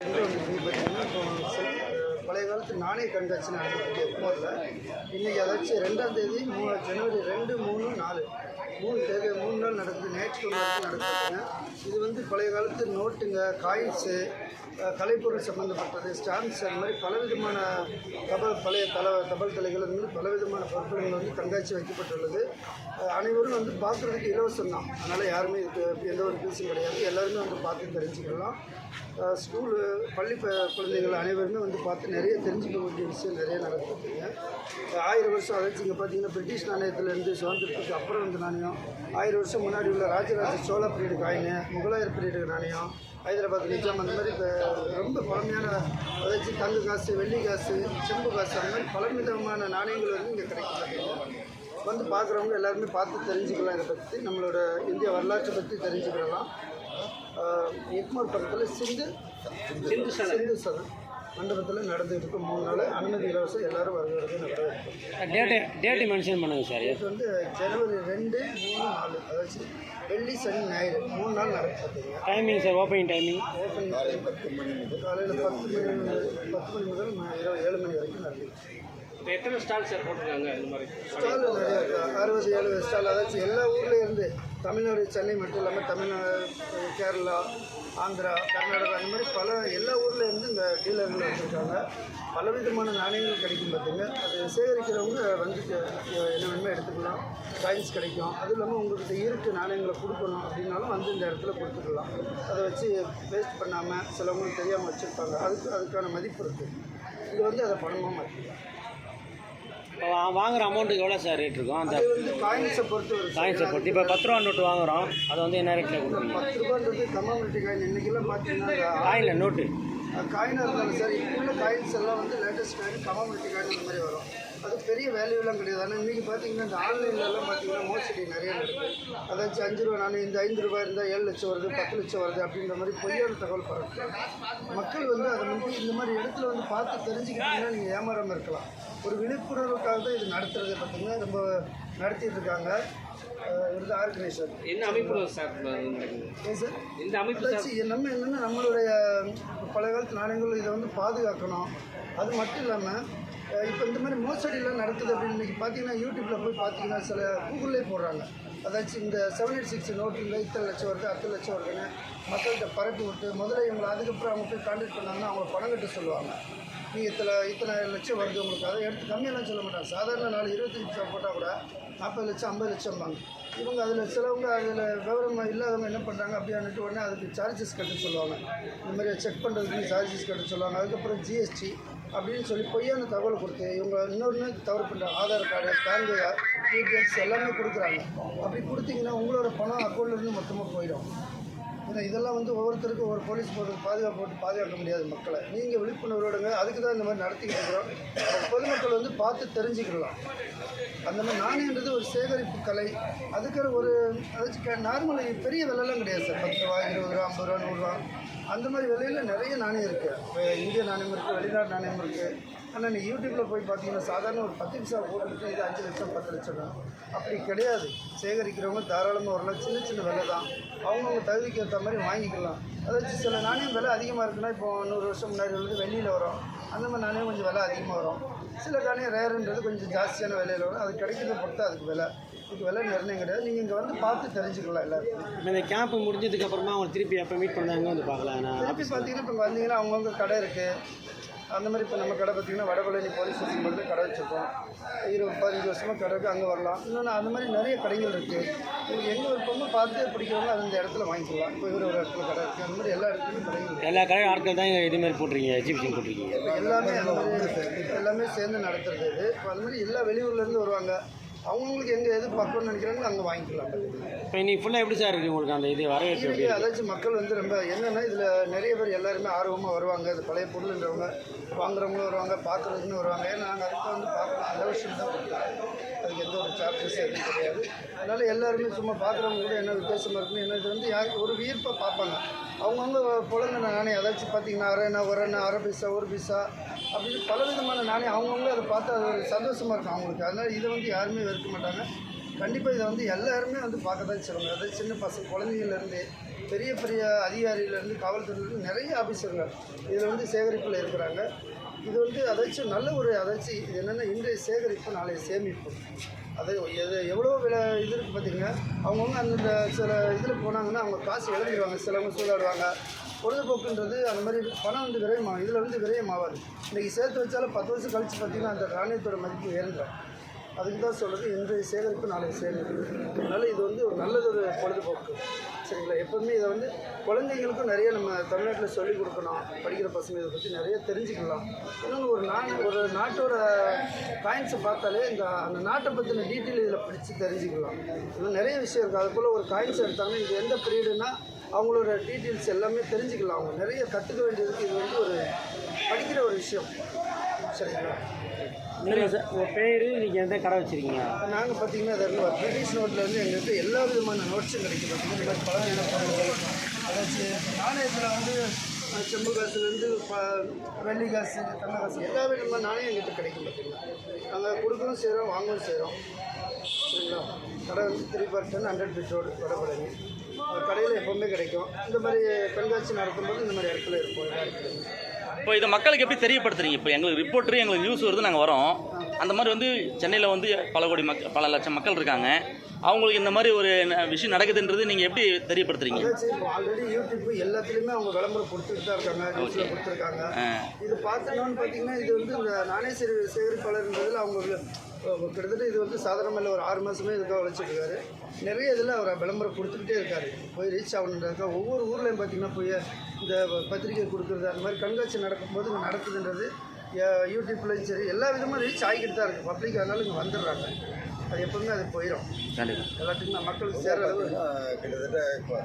嗯。பழைய காலத்து நாணய கண்காட்சி நடந்துருக்கு எக்மோரில் இன்றைக்கி அதாச்சும் ரெண்டாம் தேதி மூ ஜனவரி ரெண்டு மூணு நாலு. மூணு தேதி மூணு நாள் நடக்குது. நேற்று நடக்குதுங்க இது வந்து பழைய காலத்து நோட்டுங்க காயின்ஸு கலைப்பொருள் சம்மந்தப்பட்டது ஸ்டாம்ப்ஸ் அந்த மாதிரி பலவிதமான தபால் பழைய தல தபால் தலைகள் வந்து பலவிதமான பொருட்கள் வந்து கண்காட்சி வைக்கப்பட்டுள்ளது. அனைவரும் வந்து பார்க்குறதுக்கு இலவசம் தான். அதனால் யாருமே இது எந்த ஒரு ஃபீஸும் கிடையாது. எல்லாருமே வந்து பார்த்து தெரிஞ்சுக்கலாம். ஸ்கூலு பள்ளி குழந்தைகள் அனைவருமே வந்து பார்த்து நிறைய தெரிஞ்சுக்க வேண்டிய விஷயம் நிறைய நடக்குதுங்க ஆயிரம் வருஷம் அதாவது இங்கே பார்த்தீங்கன்னா பிரிட்டிஷ் நாணயத்துலேருந்து சுதந்திரத்துக்கு அப்புறம் இருந்த நாணயம். ஆயிரம் வருஷம் முன்னாடி உள்ள ராஜராஜ சோழ பீரியடு காயின் முகலாயர் பீரியடு நாணயம் ஹைதராபாத் நிஜாம் அந்த மாதிரி இப்போ ரொம்ப பழமையான அதாச்சும் தங்க காசு வெள்ளி காசு செம்பு காசு அந்த மாதிரி பலவிதமான நாணயங்கள் வந்து இங்கே கிடைக்கிறாங்க வந்து பார்க்குறவங்க எல்லாருமே பார்த்து தெரிஞ்சுக்கலாம் இதை பற்றி நம்மளோட இந்திய வரலாற்றை பற்றி தெரிஞ்சுக்கலாம். எக்மோர் பக்கத்தில் சிந்து சிந்து சிந்து சதம் மண்டபத்தில் நடந்துகிட்டு இருக்கும் மூணு நாள் அனுமதி இலவசம் எல்லாரும் வருகிறது நடக்கும் டேட்டு டேட்டு மென்ஷன் பண்ணுங்கள் சார் இது வந்து ஜனவரி ரெண்டு மூணு நாலு. அதாச்சும் வெள்ளி சனி ஞாயிறு. மூணு நாள் நடக்குது timing sir opening timing open காலையில் பத்து மணி பத்து மணி முதல் ம- இரவு ஏழு மணி வரைக்கும் இப்போ எத்தனை ஸ்டால் சார் போட்டிருக்காங்க இந்த மாதிரி? ஸ்டால் நிறையா அறுபது எழுபது ஸ்டால். அதாச்சும் எல்லா ஊர்ல இருந்து தமிழ்நாடு சென்னை மட்டும் இல்லாமல் தமிழ்நாடு கேரளா ஆந்திரா கர்நாடகா அந்த மாதிரி பல எல்லா ஊரில் இருந்து இந்த டீலர்கள் வச்சுருக்காங்க பலவிதமான நாணயங்கள் கிடைக்கும் பார்த்துங்க அது சேகரிக்கிறவங்க வந்து என்ன வேணுமோ எடுத்துக்கலாம். காயின்ஸ் கிடைக்கும். அதுவும் இல்லாமல் உங்கள்கிட்ட இருக்கு நாணயங்களை கொடுக்கணும் அப்படின்னாலும் வந்து இந்த இடத்துல கொடுத்துக்கலாம். அதை வச்சு வேஸ்ட் பண்ணாமல் சிலவங்களுக்கு தெரியாமல் வச்சுருப்பாங்க. அதுக்கு அதுக்கான மதிப்பு இருக்குது இது வந்து அதை பணமாக மாற்றிக்கலாம் வாங்குற அமௌண்ட்டுக்கு எவ்வளோ சார் ரேட் இருக்கும்? அந்த காயின்ஸை பொறுத்து காயின்ஸை பொறுத்து. இப்போ பத்து ரூபா நோட்டு வாங்குறோம். அது வந்து என்ன ரேட்டில் கொடுப்பீங்க? பத்து ரூபான்றது கம்மாமிலிட்டி காயின் இன்னைக்கெல்லாம் பார்த்தீங்கன்னா காயினில் நோட்டு காயினாக இருந்தாலும் சார் இப்போ உள்ள காயின்ஸ் எல்லாம் வந்து லேட்டஸ்ட் காயின் கம்மாமிலிட்டி காயின் அந்த மாதிரி வரும். அது பெரிய வேல்யூலாம் கிடையாது. ஆனால் இன்றைக்கி பார்த்தீங்கன்னா இந்த ஆன்லைன்லலாம் பார்த்தீங்கன்னா மோசடி நிறைய நடக்குது அதாச்சும் அஞ்சு ரூபா நான் இந்த ஐந்து ரூபாய் இருந்தால் ஏழு லட்சம் வருது பத்து லட்சம் வருது அப்படின்ற மாதிரி பொய்யான தகவல் பரப்பு மக்கள் வந்து அதை வந்து இந்த மாதிரி இடத்துல வந்து பார்த்து தெரிஞ்சுக்கிட்டீங்கன்னா நீங்கள் ஏமாறாமல் இருக்கலாம். ஒரு விழிப்புணர்வுக்காக தான் இது நடத்துறது பார்த்தீங்கன்னா ரொம்ப நடத்திட்டு இருக்காங்க. இது ஆர்கனைசர். என்ன அமைப்பு சார் சார்? இந்த அமைப்பு நம்ம என்னென்னா நம்மளுடைய பழைய காலத்து நாணயங்கள் இதை வந்து பாதுகாக்கணும். அது மட்டும் இல்லாமல் இப்போ இந்த மாதிரி மோசடிலாம் நடக்குது அப்படின்னு இன்றைக்கி பார்த்தீங்கன்னா யூடியூப்பில் போய் பார்த்தீங்கன்னா சில கூகுளே போடுறாங்க. அதாச்சும் இந்த செவன் எயிட் சிக்ஸ் நோட்டில் இத்தனை லட்சம் வருது அத்தனை லட்சம் வருதுன்னு மக்கள்கிட்ட பரப்பி விட்டு முதல்ல இவங்களை அதுக்கப்புறம் அவங்க போய் கான்டாக்ட் பண்ணாங்கன்னா அவங்க பணம் கட்ட சொல்லுவாங்க. நீங்கள் இத்தனை இத்தனை லட்சம் வருது உங்களுக்கு. அதை எடுத்து கம்மியெல்லாம் சொல்ல மாட்டாங்க. சாதாரண நாலு இருபத்தஞ்சி லட்சம் போட்டால் கூட நாற்பது லட்சம் ஐம்பது லட்சம் வாங்க இவங்க அதில் சிலவங்க அதில் விவரம் இல்லாதவங்க என்ன பண்ணுறாங்க அப்படின்னுட்டு உடனே அதுக்கு சார்ஜஸ் கட்ட சொல்லுவாங்க. இந்த மாதிரி செக் பண்ணுறதுக்கு சார்ஜஸ் கட்ட சொல்லுவாங்க. அதுக்கப்புறம் ஜிஎஸ்டி அப்படின்னு சொல்லி பொய்யான தகவல் கொடுத்து இவங்க இன்னொன்று தவறு பண்ணுறாங்க ஆதார் கார்டு பேங்க் டீட்டெயில்ஸ் எல்லாமே கொடுக்குறாங்க. அப்படி கொடுத்தீங்கன்னா உங்களோட பணம் அக்கௌண்ட்லேருந்து மொத்தமாக போயிடும். ஏன்னா இதெல்லாம் வந்து ஒவ்வொருத்தருக்கும் ஒரு போலீஸ் போட்டு பாதுகாப்பு போட்டு பாதுகாக்க முடியாது மக்களை. நீங்கள் விழிப்புணர்வோடுங்க அதுக்கு தான் இந்த மாதிரி நடத்திக்கிட்டு இருக்கிறோம். பொதுமக்கள் வந்து பார்த்து தெரிஞ்சுக்கலாம் அந்த மாதிரி நாணயன்றது ஒரு சேகரிப்பு கலை. அதுக்கு ஒரு அதாச்சும் நார்மல் பெரிய விலைலாம் கிடையாது சார். பத்து ரூபா இருபது ரூபா ஐம்பது ரூபா நூறுரூவா அந்த மாதிரி விலையில் நிறைய நாணயம் இருக்குது இப்போ இந்திய நாணயம் இருக்குது வெளிநாட்டு நாணயம் இருக்குது ஆனால் நீங்கள் யூடியூப்பில் போய் பார்த்தீங்கன்னா சாதாரண ஒரு பத்து நிமிஷம் போட்டுக்கிட்டு இது அஞ்சு லட்சம் பத்து லட்சம் தான். அப்படி கிடையாது. சேகரிக்கிறவங்க தாராளமாக வரலாம் சின்ன சின்ன விலை தான். அவங்கவுங்க தகுதிக்கு ஏற்ற மாதிரி வாங்கிக்கலாம். அதாச்சும் சில நாணயம் விலை அதிகமாக இருக்குன்னா இப்போ நூறு வருஷம் முன்னாடி உள்ளது வெளியில் வரும். அந்த மாதிரி நாணயம் கொஞ்சம் விலை அதிகமாக வரும். சில நாணயம் ரேருன்றது கொஞ்சம் ஜாஸ்தியான விலையில் வரும். அது கிடைக்கிறத பொறுத்து அதுக்கு விலை. இதுக்கு விலை நிர்ணயம் கிடையாது. நீங்கள் இங்கே வந்து பார்த்து தெரிஞ்சுக்கலாம் எல்லாருக்கும். இந்த கேம்ப் முடிஞ்சதுக்கு அப்புறமா அவங்க திருப்பி எப்போ மீட் பண்ணாங்க வந்து பார்க்கலாம் நான் திருப்பி பார்த்தீங்கன்னா இப்போ வந்தீங்கன்னா அவங்கவுங்க கடை இருக்குது அந்த மாதிரி இப்போ நம்ம கடை பார்த்தீங்கன்னா வடபழனி போலீஸ் ஸ்டேஷன் பக்கத்தில் கடை வச்சுருக்கோம். இருபது பதினஞ்சு வருஷமாக கடை இருக்குது அங்கே வரலாம். இன்னொன்று அந்த மாதிரி நிறைய கடைகள் இருக்குது உங்களுக்கு எங்கே விருப்பமோ பார்த்து பிடிக்கிறவங்க அது இந்த இடத்துல வாங்கிக்கலாம். இப்போ இவர் ஒரு இடத்துல கடை இருக்குது அந்த மாதிரி எல்லா இடத்துலையும் கடைகள் எல்லா கடையும் ஆட்கள் தான் இது மாதிரி போட்டிருக்கீங்க எக்ஸிபிஷன் போட்டிருக்கீங்க. எல்லாமே அந்த எல்லாமே சேர்ந்து நடத்துறது இது. இப்போ அந்த மாதிரி எல்லா வெளியூர்லேருந்து வருவாங்க. அவங்கவுங்களுக்கு எங்கே எது பக்கம்னு நினைக்கிறாங்களோ அங்கே வாங்கிக்கலாம் இப்போ இன்னைக்கு ஃபுல்லாக எப்படி சார் இருக்குது உங்களுக்கு அந்த இது வரவேற்பு எப்படி அதாச்சும் மக்கள் வந்து ரொம்ப என்னென்னா இதில் நிறைய பேர் எல்லாருமே ஆர்வமாக வருவாங்க. இது பழைய பொருள்ன்றவங்க வாங்குறவங்களும் வருவாங்க பார்க்குறதுக்குன்னு வருவாங்க. ஏன்னா நாங்கள் அதுக்கு வந்து பார்க்குறோம் நல்ல விஷயம் தான் அதுக்கு எந்த ஒரு சார்ஜஸ் எதுவும் கிடையாது. அதனால் எல்லாருமே சும்மா பார்க்குறவங்க கூட என்ன வித்தியாசமாக இருக்குன்னு என்ன இது வந்து யாருக்கு ஒரு வியர்ப்பாக பார்ப்பாங்க. அவங்கவுங்க புலங்க நாணயம் அதாச்சும் பார்த்தீங்கன்னா அரைனா ஒரணா அரை பைசா ஒரு பைசா அப்படின்னு பலவிதமான நாணயம் அவங்கவுங்க அதை பார்த்து அது ஒரு சந்தோஷமாக இருக்கும் அவங்களுக்கு. அதனால் இதை வந்து யாருமே வெறுக்க மாட்டாங்க. கண்டிப்பாக இதை வந்து எல்லாருமே வந்து பார்க்க தான் செய்வாங்க. அதாவது சின்ன பசங்க குழந்தைங்கள்லேருந்து பெரிய பெரிய அதிகாரியிலேருந்து காவல்துறையிலேருந்து நிறைய ஆஃபீஸர்கள் இதில் வந்து சேகரிப்பில் இருக்கிறாங்க. இது வந்து அதாச்சும் நல்ல ஒரு அதாச்சும் இது என்னென்னா இன்றைய சேகரிப்பு நாளைய சேமிப்பு. அது எது எவ்வளோ விலை இது இருக்குது பார்த்தீங்கன்னா அவங்கவுங்க அந்தந்த சில இதில் போனாங்கன்னா அவங்க காசு இழந்துருவாங்க சிலவங்க சூதாடுவாங்க. பொழுதுபோக்குன்றது அந்த மாதிரி பணம் வந்து விரயமாகும் இதில் வந்து விரயமாகாது இன்றைக்கி சேர்த்து வச்சாலும் பத்து வருஷம் கழித்து பார்த்திங்கன்னா அந்த நாணயத்தோட மதிப்பு உயர்ந்துடும் அதுக்கு தான் சொல்கிறது இன்றைய சேகரிப்பு நாளைய சேகரிப்பு. அதனால் இது வந்து ஒரு நல்லதொரு பொழுதுபோக்கு. சரிங்களா எப்போவுமே இதை வந்து குழந்தைங்களுக்கும் நிறைய நம்ம தமிழ்நாட்டில் சொல்லிக் கொடுக்கணும். படிக்கிற பசங்க இதை பற்றி நிறைய தெரிஞ்சுக்கலாம். இன்னொன்று ஒரு நா ஒரு நாட்டோட காயின்ஸை பார்த்தாலே இந்த அந்த நாட்டை பற்றின டீட்டெயில் இதில் படித்து தெரிஞ்சுக்கலாம். இன்னும் நிறைய விஷயம் இருக்குது அதுக்குள்ளே ஒரு காயின்ஸ் எடுத்தாங்கன்னா இது எந்த பீரியடுனா அவங்களோட டீட்டெயில்ஸ் எல்லாமே தெரிஞ்சுக்கலாம். அவங்க நிறைய கற்றுக்க வேண்டியதுக்கு இது வந்து ஒரு படிக்கிற ஒரு விஷயம். சரிங்களா இல்லை சார்? உங்கள் பேர் நீங்கள் எந்த கடை வச்சுருக்கீங்க? நாங்கள் பார்த்தீங்கன்னா அதில் பிரிட்டிஷ் நோட்லேருந்து எங்களுக்கு எல்லா விதமான நோட்ஸும் கிடைக்கும். பார்த்தீங்கன்னா இந்த மாதிரி பழமையான பொருட்கள் நாணயத்தில் வந்து செம்பு காசுலேருந்து ப வெள்ளி காசு தங்க காசு எல்லா விதமான நாணயம் எங்கள்கிட்ட கிடைக்கும் பார்த்தீங்கன்னா நாங்கள் கொடுக்கவும் செய்கிறோம் வாங்கவும் செய்கிறோம் சரிங்களா? கடை வந்து three percent hundred feet road Vadapalani. கடையில் எப்போவுமே கிடைக்கும். இந்த மாதிரி கண்காட்சி நடத்தும்போது இந்த மாதிரி இடத்துல இருக்கும் எல்லா இடத்துலையும் இப்போ இதை மக்களுக்கு எப்படி தெரியப்படுத்துறீங்க? இப்போ எங்களுக்கு ரிப்போர்ட்டர் எங்களுக்கு நியூஸ் வருது நாங்கள் வரோம். அந்த மாதிரி வந்து சென்னையில் வந்து பல கோடி மக்கள் பல லட்சம் மக்கள் இருக்காங்க. அவங்களுக்கு இந்த மாதிரி ஒரு விஷயம் நடக்குதுன்றது நீங்கள் எப்படி தெரியப்படுத்துறீங்க? ஆல்ரெடி யூடியூப் எல்லாத்துலேயுமே அவங்க விளம்பரம் கொடுத்துட்டு தான் இருக்காங்க நியூஸில் கொடுத்துருக்காங்க. இது பார்த்தோம்னு பார்த்தீங்கன்னா இது வந்து இந்த நாணய சேரி சேகரிப்பாளர்ன்றதில் அவங்க கிட்டத்தட்ட இது வந்து சாதாரணமாக ஒரு ஆறு மாதமே இதுக்காக உழைச்சிருக்காரு நிறைய இதில் அவர் விளம்பரம் கொடுத்துக்கிட்டே இருக்காரு. போய் ரீச் ஆகணுன்றதுக்காக ஒவ்வொரு ஊர்லேயும் பார்த்தீங்கன்னா போய் இந்த பத்திரிக்கை கொடுக்குறது அந்த மாதிரி கண்காட்சி நடக்கும்போது இங்கே நடக்குதுன்றது யூடியூப்லையும் சரி எல்லா விதமாக ரீச் ஆகிக்கிட்டு தான் இருக்குது பப்ளிக் அதனால இங்கே வந்துடுறாங்க. அது எப்பவுமே அது போயிடும் எல்லாத்துக்கும் மக்களுக்கு சேர அளவு கிட்டத்தட்ட இப்போ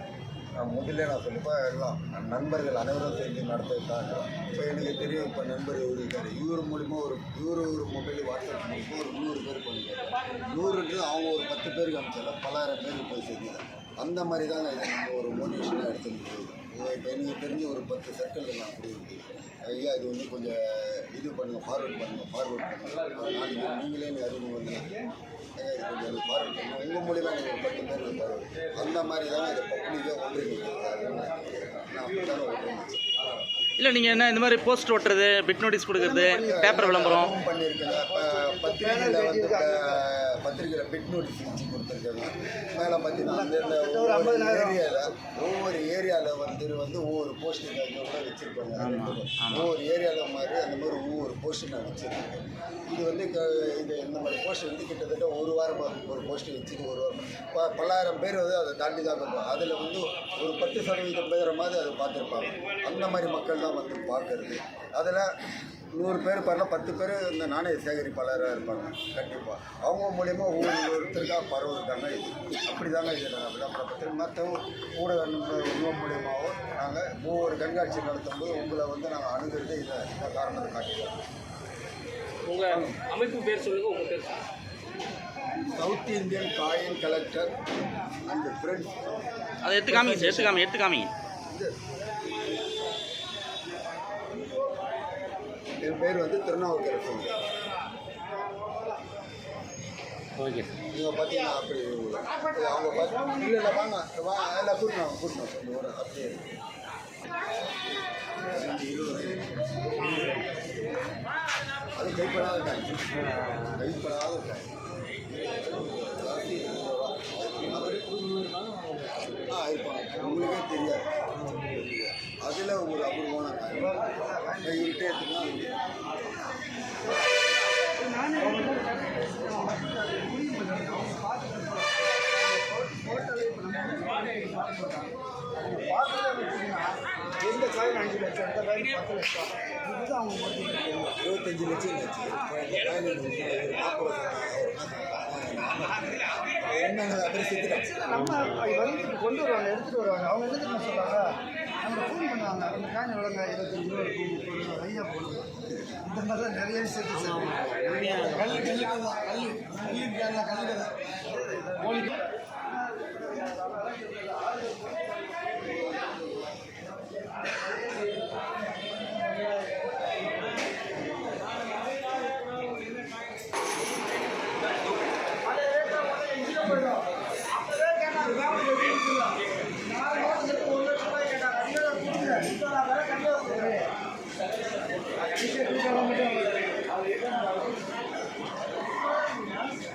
நான் முதல்ல நான் சொல்லிப்பேன் எல்லாம் நண்பர்கள் அனைவரும் சேர்ந்து நடத்துறதுக்காக. இப்போ எனக்கு தெரியும் இப்போ நண்பர் இவர் இவர் மூலிமா ஒரு இவர் ஒரு மொபைல் வாட்ஸ்அப் மூலிமா ஒரு நூறு பேர் பண்ணிருக்காரு நூறுன்றது அவங்க ஒரு பத்து பேருக்கு அனுப்பிச்சால பலாயிரம் பேருக்கு போய் சேர்ந்து அந்த மாதிரி தான் இதை நம்ம ஒரு மோட்டிவேஷனாக எடுத்துகிட்டு போகுது இப்போ எனக்கு தெரிஞ்சு ஒரு பத்து சர்க்கிள் நான் கொடுக்குறது ஐயா இது வந்து கொஞ்சம் இது பண்ணுங்கள் ஃபார்வர்ட் பண்ணுங்கள் ஃபார்வர்ட் பண்ணுங்கள் நாளைக்கு நீங்களே எனக்கு அறிமுகம் வந்து உங்கள் மூலியமாக நீங்கள் பத்து பேர் இருப்பாரு அந்த மாதிரி தான் இதை பப்ளிக்காக ஒன்றிணைக்கிறது நான் அப்படி தானே ஒன்றிணைச்சேன் இல்லை நீங்கள் என்ன இந்த மாதிரி போஸ்ட் ஒட்டுறது பிட் நோட்டீஸ் கொடுக்குறது பேப்பர் விளம்பரம்? அதுவும் பண்ணியிருக்கேங்க இப்போ பத்திரிகையில் வந்து பத்திரிகையில் பிட் நோட்டீஸ் வச்சு கொடுத்துருக்காங்க மேலே பார்த்தீங்கன்னா அந்தந்த ஒவ்வொரு 50,000. ஏரியாவில் ஒவ்வொரு ஏரியாவில் வந்து வந்து ஒவ்வொரு போஸ்டிங் கூட வச்சுருப்பாங்க. ஒவ்வொரு ஏரியாவில் மாதிரி அந்த மாதிரி ஒவ்வொரு போஸ்டிங் நான் வச்சுருக்கேன். இது வந்து இது இந்த மாதிரி போஸ்ட் வந்து கிட்டத்தட்ட ஒரு வாரமாக ஒரு போஸ்ட் வச்சுட்டு ஒரு வாரம். பல்லாயிரம் பேர் வந்து அதை தாண்டி தான் இருப்பாங்க அதில் வந்து ஒரு பத்து சதவீதம் பேர் மாதிரி அதை பார்த்துருப்பாங்க. அந்த மாதிரி மக்கள் தான் வந்து பார்க்கறது. அதில் நூறு பேர் பாருல பத்து பேர் இந்த நாணய சேகரிப்பாளராக இருப்பாங்க கண்டிப்பாக அவங்க மூலியமா ஒவ்வொரு ஒருத்தருக்காக பரவுறாங்க இது. அப்படி தாங்க இது நாங்கள் விளம்பரப்பட்டு மற்ற ஊடக உணவு மூலியமாகவும் நாங்கள் ஒவ்வொரு கண்காட்சி நடத்தும் போது உங்களை வந்து நாங்கள் அணுகிறது இதை இந்த காரணத்தை காட்டிக்கிறோம் உங்கள் அமைப்பு பேர் சொல்லுங்கள் உங்கள் பேர் South Indian coin collector and friends அதை எடுத்து காமிங்க சார் எடுத்து காமி எடுத்து காமிங்க என் பேர் வந்து திருநாவுக்கரசு. ஓகே நீங்கள் பார்த்தீங்கன்னா அப்படி அவங்க பார்த்து இல்லை இல்லை வாங்க வா எல்லாம் கூட்டணும் கூட்டணும் அப்படியே அது கைப்படாத காய். கைப்படாத காய். ஆ இருப்பாங்க. உங்களுக்கே தெரியாது. அதில் ஒரு அபூர்வமான காய் கைவிட்டே எடுத்துக்கலாம் எந்த காயின் அஞ்சு லட்சம் எந்த காயின் பத்து லட்சம்? இதுதான் அவங்க மட்டும் இருபத்தஞ்சு லட்சம் வச்சு என்னங்க அப்படி செத்துட்டேன் நம்ம வந்து கொண்டு வருவாங்க எடுத்துகிட்டு வருவாங்க. அவங்க என்ன தெரியுமா சொல்லுவாங்க நம்ம ஃபோன் பண்ணுவாங்க அந்த காயின் எவ்வளோங்க இருபத்தஞ்சு ரூபா இருக்கும் ஐயா போடுங்க. இந்த மாதிரி தான் நிறைய விஷயத்தை செய்வாங்க. கல் கல் கல் கல் கல்